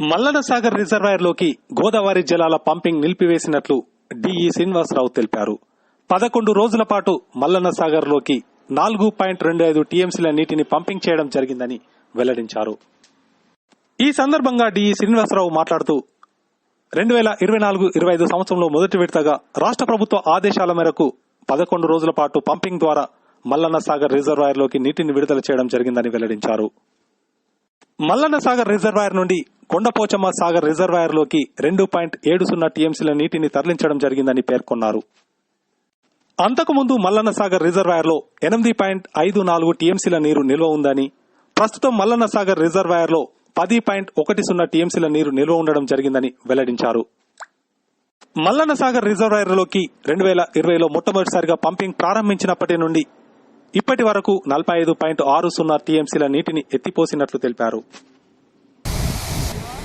మల్లన సాగర్ రిజర్వాయర్లోకి గోదావరి జలాల pumping నిలిపివేసినట్లు DE Srinivasarao తెలిపారు. పదకొండు రోజుల పాటు మల్లన్నసాగర్లోకి నాలుగు పాయింట్ రెండు ఐదు టీఎంసీల నీటిని పంపింగ్ చేయడం జరిగిందని వెల్లడించారు. ఈ సందర్భంగా డిఈ శ్రీనివాసరావు మాట్లాడుతూ రెండు వేల ఇరవై నాలుగు ఇరవై ఐదు సంవత్సరంలో మొదటి విడతగా రాష్ట్ర ప్రభుత్వ ఆదేశాల మేరకు పదకొండు రోజుల పాటు పంపింగ్ ద్వారా మల్లన్న సాగర్ రిజర్వాయర్లోకి నీటిని విడుదల చేయడం జరిగిందని వెల్లడించారు. మల్లన్న సాగర్ రిజర్వాయర్ నుండి కొండపోచమ్మ సాగర్ రిజర్వాయర్లోకి రెండు పాయింట్ ఏడు సున్నా టీఎంసీల నీటిని తరలించడం జరిగిందని పేర్కొన్నారు. అంతకుముందు మల్లన్న సాగర్ రిజర్వాయర్లో ఎనిమిది పాయింట్ ఐదు నాలుగు టీఎంసీల నీరు నిల్వ ఉందని ప్రస్తుతం మల్లన్న సాగర్ రిజర్వాయర్లో పది పాయింట్ ఒకటి సున్నా టీఎంసీల నీరు నిల్వ ఉండడం జరిగిందని వెల్లడించారు. మల్లన్న సాగర్ రిజర్వాయర్లోకి రెండు వేల ఇరవైలో మొట్టమొదటిసారిగా పంపింగ్ ప్రారంభించినప్పటి నుండి ఇప్పటి వరకు నలభై ఐదు పాయింట్ ఆరు సున్నా టీఎంసీల నీటిని ఎత్తిపోసినట్లు తెలిపారు.